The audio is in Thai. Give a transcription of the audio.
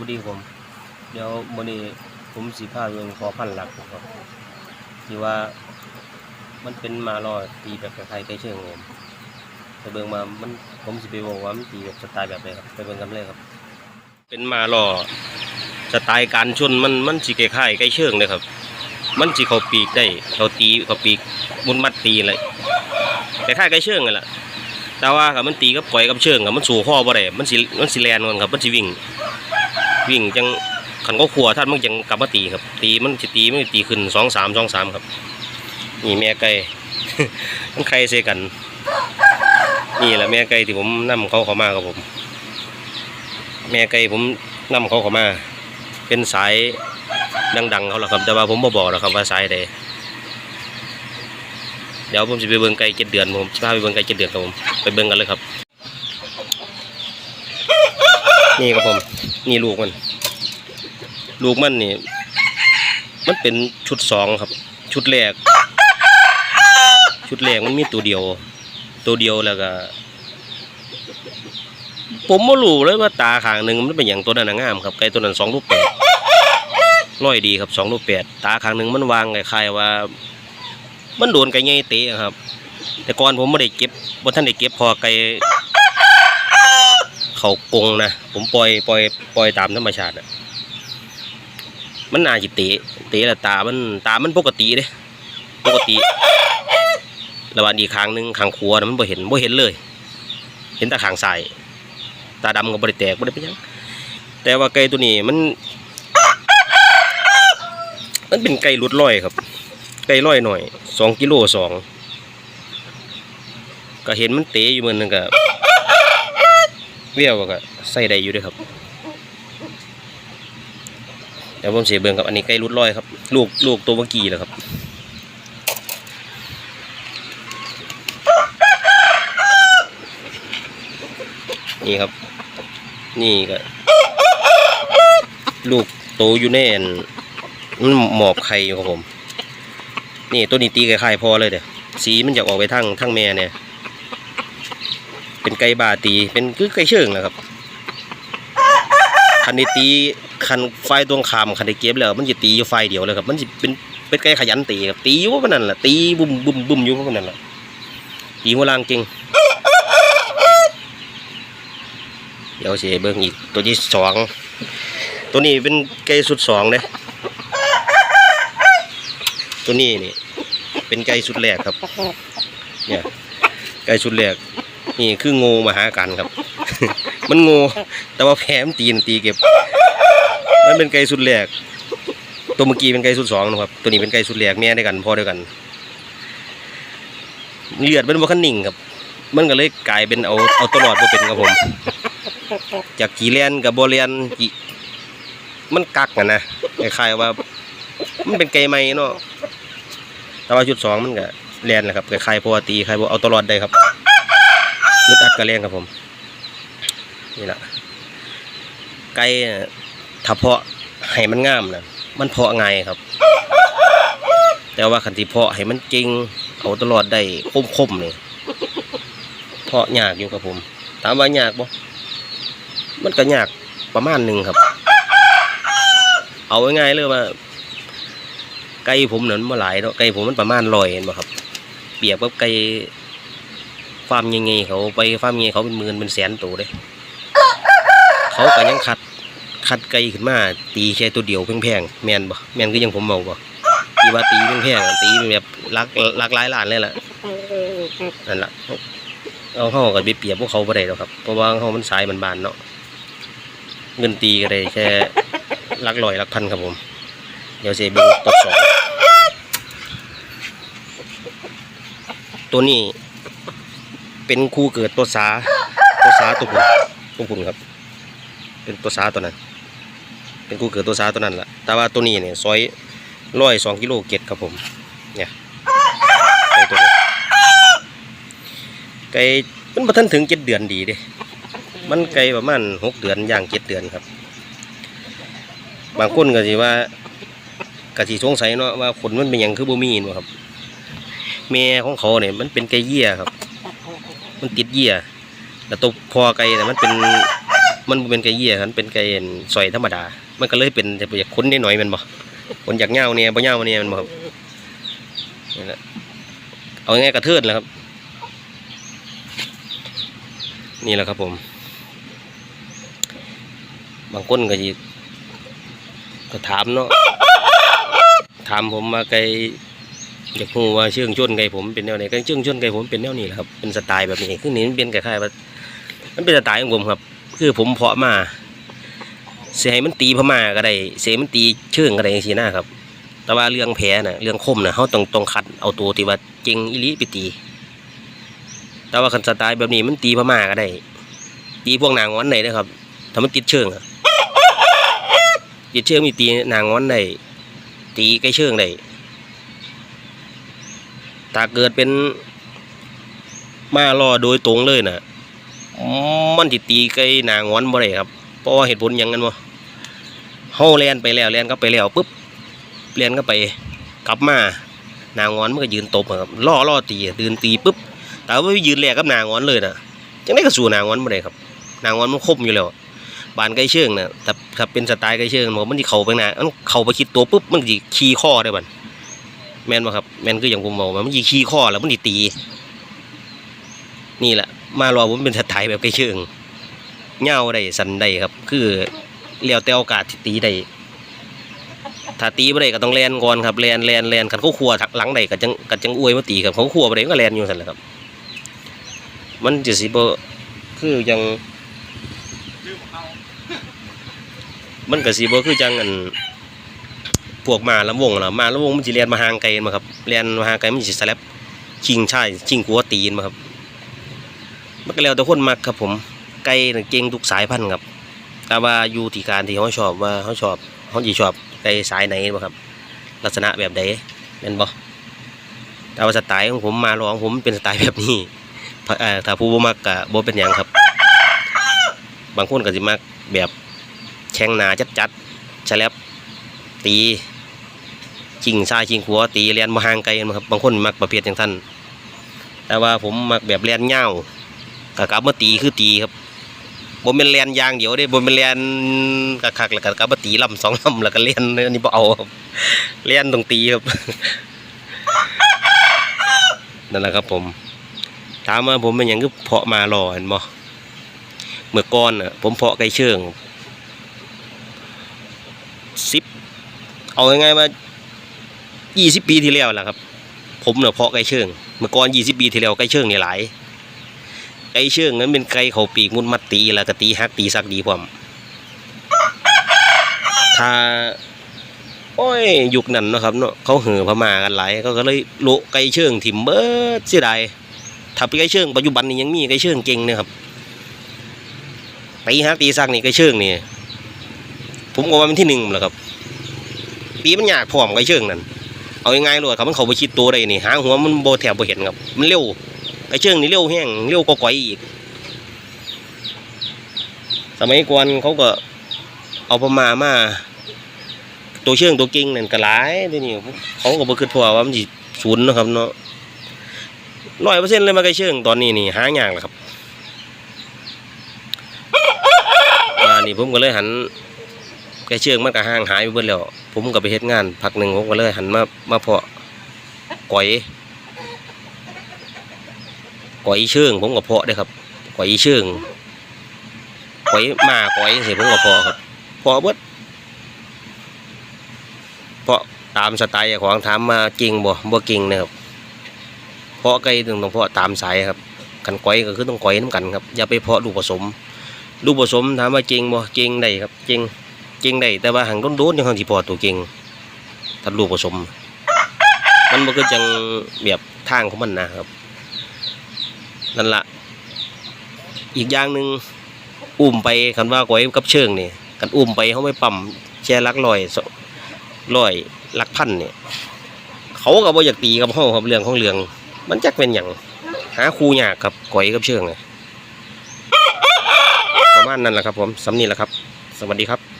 วัสดีผม เดี๋ยวมื้อนี้ผมสิพาเรื่องขอพันหลักครับที่ว่ามันเป็นมาลอตีแบบคล้ายๆไก่เชิงผมไปเบิ่งมามันผมสิไปบอกว่ามันตีแบบสไตล์แบบไหนครับไปเบิ่งกันเลยครับ เป็นมาลอสไตล์การชนมันมันสิคล้ายๆไก่เชิงเลยครับ มันสิเขาปีกได้เขาตีเขาปีกมุนมัดตีเลยคล้ายๆไก่เชิงนั่นแหละแต่ว่ากับมันตีกับก่อยกับเชิงกับมันสู่ข้อบ่ได้มันสิมันสิแลนมันครับมันสิวิ่ง วิ่งจังขันก็ขัวท่านมันจังกลับมาตีครับ ตีมันสิตีมันตีขึ้นสองสามสองสามครับ นี่แม่ไก่มันใครเซกัน นี่แหละแม่ไก่ที่ผมนำเขาเข้ามาครับผม แม่ไก่ผมนำเขาเข้ามา เป็นสายดังๆเขาแหละครับ แต่ว่าผมบ่บอกหรอกครับว่าสายใดเดี๋ยวผมจะไปเบิ่งไก่เจ็ดเดือนผมจะพาไปเบิ่งไก่เจ็ดเดือนครับผมไปเบิ่งกันเลยครับ นี่ครับผม นี่ลูกมัน ลูกมันนี่ มันเป็นชุดสองครับ ชุดแรก ชุดแรกมันมีตัวเดียว ตัวเดียวแล้วก็ผมไม่รู้เลยว่าตาขางหนึ่งมันเป็นอย่างตัวนั้นงามครับไก่ตัวนั้นสองลูกแปดร้อยดีครับสองลูกแปดตาขางหนึ่งมันวางคล้ายๆว่า มันโดนไก่ใหญ่เตะครับ แต่ก่อนผมไม่ได้เก็บบนท่านได้เก็บพอไก่ เขากงนะผมปล่อยปล่อยปล่อยตามธรรมชาติอะมันน่าจะเตะเตะแล้วตามันตามันปกติเด้ปกติระหว่างอีกข้างหนึ่งขางขวานะมันบ่เห็นบ่เห็นเลย เห็นแต่ข้างซ้ายตาดำก็บ่ได้แตกบ่ได้เป็นยังแต่ว่าไก่ตัวนี้มัน มันเป็นไก่หลุดร้อยครับ ไก่ร้อยหน่อยสองกิโลสองก็เห็นมันเตะอยู่เหมือนนึงก็ เวียวก็ใส่ได้อยู่ด้วยครับ เดี๋ยวผมเสียเบิ่งครับอันนี้ไก่รุดร้อยครับ ลูกลูกตัวเมื่อกี้แหละครับนี่ครับ นี่ก็ลูกโตอยู่แน่นมันหมอบไข่อยู่ครับผม นี่ตัวนี้ตีคล้ายๆพอเลยเด้อสีมันจะออกไปทั้งทั้งแม่เนี่ย เป็นไก่บาตี เป็นคือไก่เชิงนะครับคันได้ตีคันไฟตรงขามคันได้เก็บแล้ว มันจะตีอยู่ไฟเดียวเลยครับ มันจะเป็นเป็นไก่ขยันตีครับตีอยู่ว่านั่นแหละตีบุ่มบุ่มบุ่มอยู่ว่านั่นแหละตีหัวลางจริงเดี๋ยวเสียเบิ้งอีกตัวที่สองตัวนี้เป็นไก่สุดสองเลยตัวนี้นี่เป็นไก่ชุดแรกครับ เนี่ยไก่ชุดแรก นี่คืองูมาหากันครับ มันงูแต่ว่าแพ้มนตีนตีเก็บมันเป็นไก่ชุดแรกตัวเมื่อกี้เป็นไก่ชุดสองนะครับ ตัวนี้เป็นไก่ชุดแรกแม่ด้วยกันพ่อด้วยกันเลือดมันบ่คันนิ่งครับ มันก็เลยกลายเป็นเอาเอาตลอดบ่เป็นครับผม จากกี่เลียนกับโบเลียนกีมันกักกันนะคล้ายๆว่า มันเป็นไก่ใหม่เนาะแต่ว่าชุดสองมันก็แลนแหละครับคล้ายๆปกติคล้ายๆเอาตลอดได้ครับ นึดอัดกระเลียงครับผม นี่แหละไก่ถ้าเพาะให้มันงามนะมันเพาะง่ายครับ แต่ว่าขันที่เพาะให้มันจริงเอาตลอดได้คมๆเลยเพาะยากอยู่ครับผม ถามว่ายากบ่มันก็ยากประมาณหนึ่งครับ เอาง่ายๆเลยว่าไก่ผมเนี่ยมันบ่หลายเนาะไก่ผมมันประมาณร้อยเห็นบ่ครับ เปรียบกับไก่ ฟาร์มยังไงเขาไปฟาร์มยังไงเขาเป็นหมื่นเป็นแสนตัวเลยเขาก็ยังคัดคัดไก่ขึ้นมา ตีแค่ตัวเดียวแพงๆแมนบ่แมนคือยังผมบอกบ่ที่ว่าตีแพงๆอะตีแบบหลักหลักหลายล้านเลยล่ะนั่นล่ะเอาเข้าก็ไปเปรียบพวกเขาบ่ได้หรอกครับเพราะว่าเขามันสายมันบานเนาะเงินตีก็ได้แค่หลักร้อยหลักพันครับผม เดี๋ยวเสเบิ่งตัวสองตัวนี้ เป็นคู่เกิดตัวสาตัวสาตัวผุนตัวผุนครับ เป็นตัวสาตัวนั้น เป็นคู่เกิดตัวสาตัวนั้นแหละแต่ว่าตัวนี้เนี่ยซอยร้อยสองกิโลเกตครับผม เนี่ยไก่ตัวนี้ไก่มันมาทันถึงเจ็ดเดือนดีเด้มันไก่ประมาณหกเดือนย่างเจ็ดเดือนครับ บางคนก็สิว่ากะสิสงสัยเนาะว่าขนมันเป็นหยังคือบ่มีนาะครับแม่ของเขาเนี่ยมันเป็นไก่เยี่ยครับ มันติดเยี่ยแล้วตัวพอไก่เนี่มันเป็นมันเป็นไก่เหี้ยครับเป็นไก่เอ็นซอยธรรมดา มันก็เลยเป็นจะอยากคุ้นนิดหน่อยมันบ่คนอยากเหงาเนี่ยบ่เหงาเนี่ยมันบ่ครับนี่แหละเอาง่ายกระเทิดแหละครับ นี่แหละครับผม บางคนก็สิก็ถามเนาะถามผมมาไก่ อยากรู้ว่าเชื่องชนไก่ผมเป็นแนวไหนก่เชื่องชนไก่ผมเป็นแนวนี้แหละครับเป็นสไตล์แบบนี้คือนี่มันเป็นคล้ายๆว่ามันเป็นสไตล์ของผมครับ คือผมเพาะมาเสียให้มันตีพม่าก็ได้เสียให้มันตีเชื่องก็ได้สินะครับ แต่ว่าเรื่องแผลน่ะเรื่องคมน่ะเขาต้องต้องคัดเอาตัวที่ว่าเจงอิลิไปตี แต่ว่าคันสไตล์แบบนี้มันตีพม่าก็ได้ตีพวกนางงอนได้นะครับถ้ามันติดเชิงอะติดเชิงมีตีนางงอนได้ตีใกล้เชิงได้ ถ้าเกิดเป็นมาล่อโดยตรงเลยน่ะมันติตีใกล้นางงอนบ่ได้ครับ เพราะว่าเหตุผลหยังกันบ่เฮาแล่นไปแล้วแล่นก็ไปแล้วปุ๊บแล่นก็ไปกลับมานางงอนมันก็ยืนตบอะครับล่อล่อตีอะยืนตีปุ๊บแต่ว่ายืนแลกกับนางงอนเลยน่ะจังได๋ก็สู้นางงอนบ่ได้ครับ นางงอนมันคมอยู่แล้วบานไก่เชิงน่ะถ้าถ้าเป็นสไตล์ไก่เชิงมันมันสิเข้าไปหน้ามันเข้าไปคิดตัวปุ๊บมันสิขี่ข้อได้บัด แมนบ่ครับแมนคืออย่างผมบอกมันสิขี่ข้อแล้วมันสิตี นี่แหละมารอผมเป็นสไตล์แบบไก่เชิงเหงาได้สันได้ครับ คือเลี้ยวแต่โอกาสที่ตีได้ถ้าตีบ่ได้ก็ต้องแลนก่อนครับแลนแลนแลนคันเขาขัวทักหลังได้ก็จังก็จังอวยมาตีครับเขาขัวบ่ได้ก็แลนอยู่ซั่นแหละครับ มันจะสิบคือจังมันก็สิบ่คือจังอัน พวกมาลำวงล่ะมาลำวงมันสิเรียนมาห่างไกลมาครับเรียนมาห่างไกลมันสิสแลบชิงชายชิงกัวตีนมาครับมันก็แล้วแต่คนมักครับผมไก่น่ะเก่งทุกสายพันธุ์ครับแต่ว่าอยู่ที่การที่เขาชอบว่าเขาชอบเขาสิชอบไก่สายไหนบ่ครับ ลักษณะแบบใดแม่นบ่แต่ว่าสไตล์ของผมมาลองผมเป็นสไตล์แบบนี้ถ้าผู้บ่มักก็บ่เป็นหยังครับ บางคนก็สิมักแบบแข้งหนาจัดๆฉลับตี ชิงซายชิงขวตีเลียนมาห่างไกลกันครับบางคนมักประเภทอย่างท่านแต่ว่าผมมักแบบเลียนเง่าวกกลับมาตีคือตีครับบ่เป็นเลียนยางเดียวเด้บ่เป็นเลียนคักแล้วก็กลับมาตีลำสองลำแล้วก็เลียนอันนี้บ่เอาครับเลียนต้องตีครับนั่นแหละครับผม ถามว่าผมเป็นอย่างคือเพาะมารอเห็นบ่เมื่อก่อนน่ะผมเพาะไก่เชิงสิบเอาง่ายๆว่า ยี่สิบปีที่แล้วแหละครับ ผมเนี่ยเพาะไก่เชิงเมื่อก่อนยี่สิบปีที่แล้วไก่เชิงเนี่ยหลายไก่เชิงนั้นเป็นไก่เขาปีกมุดมัดตีแล้วก็ตีฮักตีซักดีพร้อมถ้าโอ้ยยุคนั้นนะครับเนาะเขาเหือพม่ากันหลายเขาก็เลยโลไก่เชิงถิ่มเบิดเสียดายถ้าไปไก่เชิงปัจจุบันนี้ยังมีไก่เชิงเก่งเนะครับตีฮักตีซักนี่ไก่เชิงนี่ผมก็ว่าเป็นที่หนึ่งแหละครับ ตีมันยากพร้อมไก่เชิงนั่น เอาง่ายๆเลยครับมันเขาไปคิดตัวได้นี่หางหัวมันโบแถบโบเห็นครับมันเร็วไก่เชิงนี่เร็วแห้งเร็วก็ก่อยอีก สมัยก่อนเขาก็เอาประมามาตัวเชื่องตัวเก่งนั่นก็หลายเดี๋ยวนี้เขาก็บ่คิดพอว่ามันสิศูนย์นะครับเนาะร้อยเปอร์เซ็นต์เลยมาไกลเชิงตอนนี้นี่หายากแล้วครับอ่านี่ผมก็เลยหัน ไกเชิงมันก็ห่างหายไปเบิดแล้ว ผมก็ไปเฮ็ดงานพักหนึ่งผมก็เลยหันมามาเพาะก๋อยก๋อยเชิงผมก็เพาะได้ครับก๋อยเชิงก๋อยมาก๋อยเสร็จผมก็เพาะครับเพาะเบิดเพาะตามสไตล์ของถามมาเก่งบ่บ่เก่งนะครับเพาะไก่ต้องต้องเพาะตามสายครับกันก้อยก็คือต้องก้อยน้ำกันครับอย่าไปเพาะลูกผสมลูกผสมถามว่าเก่งบ่เก่งได้ครับเก่ง เก่งได้แต่ว่าหังโดนๆยังหังสิพอตัวเก่งถ้าลูกผสม มันบ่คือจังแบบทางของมันนะครับนั่นละอีกอย่างหนึ่งอุ้มไปคันว่าก้อยกับเชิงนี่กันอุ้มไปเขาไม่ปั๊มแช่ลักลอยสร้อยลักพันเนี่ยเขาก็บ่อยากตีกับเฮาครับเรื่องของเรื่อง มันจักเป็นอย่างหาครูยากครับก๋อยกับเชิงอะประมาณนั้นแหละครับผมสำนีแหละครับ สวัสดีครับ